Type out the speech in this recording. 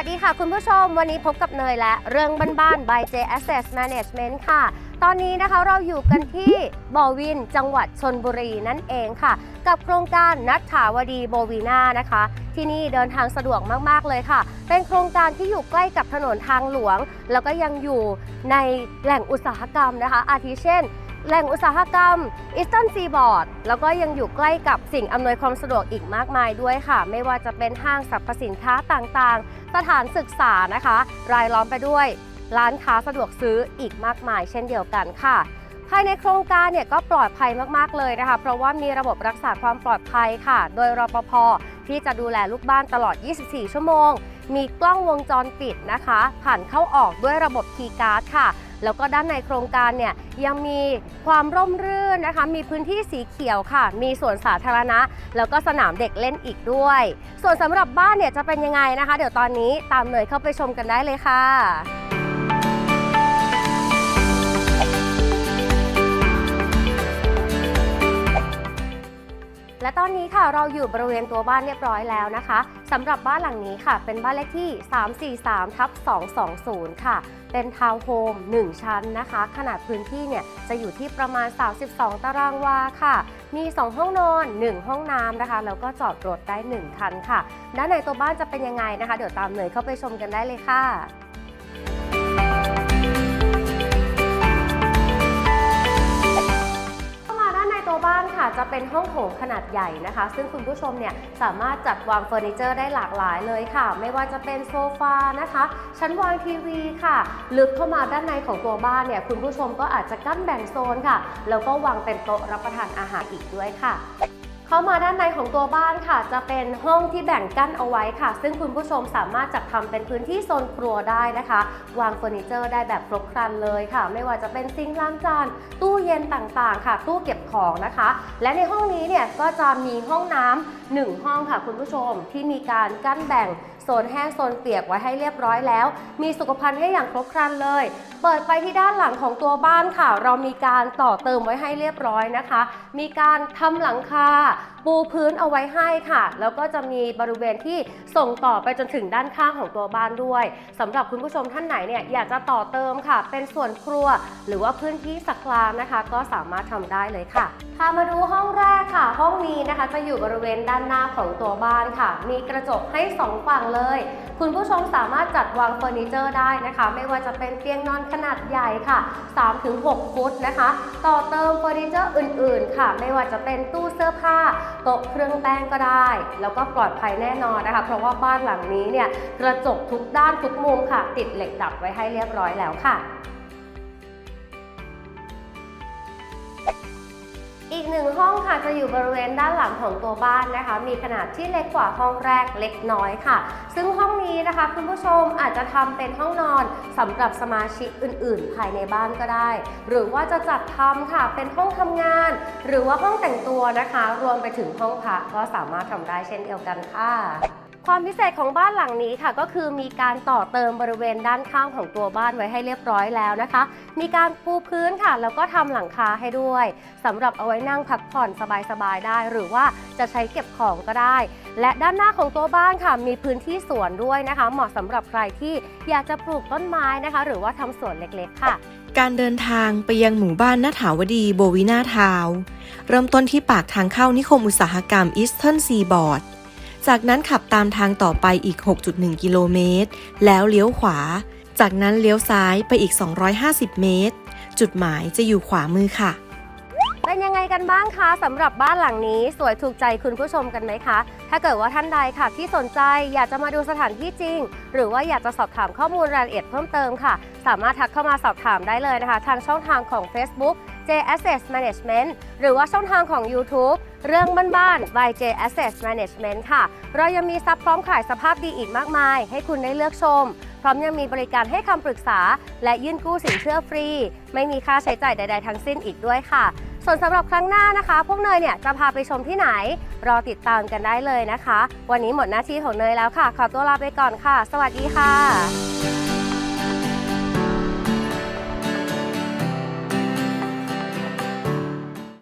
สวัสดีค่ะคุณผู้ชม วันนี้พบกับเนยและเรื่องบ้านๆ by J Asset Management ค่ะ ตอนนี้นะคะเราอยู่กันที่บอวิน จังหวัดชนบุรีนั่นเองค่ะ กับโครงการนัทถาวดีโบวีนานะคะ ที่นี่เดินทางสะดวกมากๆเลยค่ะ เป็นโครงการที่อยู่ใกล้กับถนนทางหลวง แล้วก็ยังอยู่ในแหล่งอุตสาหกรรมนะคะ อาทิเช่น แหล่งอุตสาหกรรม Eastern Seaboard แล้วก็ยังอยู่ใกล้กับสิ่งอำนวยความสะดวกอีกมากมายด้วยค่ะ ไม่ว่าจะเป็นห้างสรรพสินค้าต่างๆ สถานศึกษานะคะ รายล้อมไปด้วย ร้านค้าสะดวกซื้ออีกมากมาย เช่นเดียวกันค่ะภายในโครงการเนี่ยก็ปลอดภัยมากๆเลยนะคะ เพราะว่ามีระบบรักษาความปลอดภัยค่ะ โดยรปภที่จะดูแลลูกบ้านตลอด 24 ชั่วโมง มีกล้องวงจรปิดนะคะ ผ่านเข้าออกด้วยระบบคีย์การ์ดค่ะ แล้วก็ด้านในโครงการเนี่ยยังมีความร่มรื่นนะคะ มีพื้นที่สีเขียวค่ะ มีสวนสาธารณะ แล้วก็สนามเด็กเล่นอีกด้วย ส่วนสำหรับบ้านเนี่ยจะเป็นยังไงนะคะ เดี๋ยวตอนนี้ตามเนยเข้าไปชมกันได้เลยค่ะ และตอนนี้ค่ะเราอยู่บริเวณตัวบ้านเรียบร้อยแล้วนะคะสำหรับบ้านหลังนี้ค่ะ เป็นบ้านเลขที่ 343ทับ220 ค่ะ เป็นทาวน์โฮม 1 ชั้นนะคะ ขนาดพื้นที่เนี่ยจะอยู่ที่ประมาณ 32 ตารางวาค่ะ มี 2 ห้องนอน 1 ห้องน้ำนะคะ แล้วก็จอดรถได้ 1 คันค่ะ ด้านในตัวบ้านจะเป็นยังไงนะคะ เดี๋ยวตามเนยเข้าไปชมกันได้เลยค่ะ ตัวบ้านค่ะจะเป็นห้องโถงขนาดใหญ่นะคะ ซึ่งคุณผู้ชมเนี่ยสามารถจัดวางเฟอร์นิเจอร์ได้หลากหลายเลยค่ะ ไม่ว่าจะเป็นโซฟานะคะ ชั้นวางทีวีค่ะ ลึกเข้ามาด้านในของตัวบ้านเนี่ยคุณผู้ชมก็อาจจะกั้นแบ่งโซนค่ะ แล้วก็วางเป็นโต๊ะรับประทานอาหารอีกด้วยค่ะ เข้ามาด้านในของตัวบ้านค่ะ จะเป็นห้องที่แบ่งกั้นเอาไว้ค่ะ ซึ่งคุณผู้ชมสามารถจัดทำเป็นพื้นที่โซนครัวได้นะคะ วางเฟอร์นิเจอร์ได้แบบครบครันเลยค่ะ ไม่ว่าจะเป็นซิงค์ล้างจาน ตู้เย็นต่างๆ ค่ะ ตู้เก็บของนะคะ และในห้องนี้เนี่ยก็จะมีห้องน้ำหนึ่งห้องค่ะ คุณผู้ชมที่มีการกั้นแบ่ง ซนแห้งโซนเปียกไว้ให้เรียบร้อยแล้ว มีสุขภัณฑ์ให้อย่างครบครันเลย เปิดไปที่ด้านหลังของตัวบ้านค่ะ เรามีการต่อเติมไว้ให้เรียบร้อยนะคะ มีการทำหลังคาปูพื้นเอาไว้ให้ค่ะ แล้วก็จะมีบริเวณที่ส่งต่อไปจนถึงด้านข้างของตัวบ้านด้วยสำหรับคุณผู้ชมท่านไหนเนี่ยอยากจะต่อเติมค่ะ เป็นส่วนครัว หรือว่าพื้นที่สักลางนะคะ ก็สามารถทำได้เลยค่ะพามาดูห้องแรกค่ะ ห้องนี้นะคะ จะอยู่บริเวณด้านหน้าของตัวบ้านค่ะ มีกระจกให้สองฝั่งเลย คุณผู้ชมสามารถจัดวางเฟอร์นิเจอร์ได้นะคะ ไม่ว่าจะเป็นเตียงนอนขนาดใหญ่ค่ะ 3-6 ฟุตนะคะ ต่อเติมเฟอร์นิเจอร์อื่น ๆ ค่ะ ไม่ว่าจะเป็นตู้เสื้อผ้าโต๊ะเครื่องแป้งก็ได้ แล้วก็ปลอดภัยแน่นอนนะคะ เพราะว่าบ้านหลังนี้เนี่ยกระจกทุกด้านทุกมุมค่ะ ติดเหล็กดัดไว้ให้เรียบร้อยแล้วค่ะ หนึ่งห้องค่ะจะอยู่บริเวณด้านหลังของตัวบ้านนะคะ มีขนาดที่เล็กกว่าห้องแรกเล็กน้อยค่ะ ซึ่งห้องนี้นะคะคุณผู้ชมอาจจะทำเป็นห้องนอนสำหรับสมาชิกอื่น ๆ ภายในบ้านก็ได้ หรือว่าจะจัดทำค่ะเป็นห้องทำงาน หรือว่าห้องแต่งตัวนะคะ รวมไปถึงห้องพักก็สามารถทำได้เช่นเดียวกันค่ะ ความพิเศษของบ้านหลังนี้ค่ะก็คือมีการต่อเติมบริเวณด้านข้างของตัวบ้านไว้ให้เรียบร้อยแล้วนะคะ มีการปูพื้นค่ะ แล้วก็ทำหลังคาให้ด้วยสำหรับเอาไว้นั่งพักผ่อนสบายๆได้ หรือว่าจะใช้เก็บของก็ได้ และด้านหน้าของตัวบ้านค่ะ มีพื้นที่สวนด้วยนะคะ เหมาะสำหรับใครที่อยากจะปลูกต้นไม้นะคะ หรือว่าทำสวนเล็กๆค่ะการเดินทางไปยังหมู่บ้านนาถาวดีโบวินาทาว เริ่มต้นที่ปากทางเข้านิคมอุตสาหกรรมอีสเทิร์นซีบอร์ด จากนั้นขับตามทางต่อไปอีก 6.1 กิโลเมตร แล้วเลี้ยวขวา จากนั้นเลี้ยวซ้ายไปอีก 250 เมตร จุดหมายจะอยู่ขวามือค่ะ เป็นยังไงกันบ้างคะสำหรับบ้านหลังนี้สวยถูกใจคุณผู้ชมกันไหมคะ ถ้าเกิดว่าท่านใดค่ะ ที่สนใจอยากจะมาดูสถานที่จริง หรือว่าอยากจะสอบถามข้อมูลรายละเอียดเพิ่มเติมค่ะ สามารถทักเข้ามาสอบถามได้เลยนะคะ ทางช่องทางของ Facebook J Asset Management หรือว่าช่องทางของ YouTube เรื่องบ้านๆ by J Asset Management ค่ะ เรายังมีซับพร้อมขายสภาพดีอีกมากมาย ให้คุณได้เลือกชม พร้อมยังมีบริการให้คำปรึกษา และยื่นกู้สินเชื่อฟรี ไม่มีค่าใช้จ่ายใด ๆ ทั้งสิ้นอีกด้วยค่ะ ส่วนสำหรับครั้งหน้านะคะ พวกเนยเนี่ยจะพาไปชมที่ไหน รอติดตามกันได้เลยนะคะ วันนี้หมดหน้าที่ของเนยแล้วค่ะ ขอตัวลาไปก่อนค่ะ สวัสดีค่ะ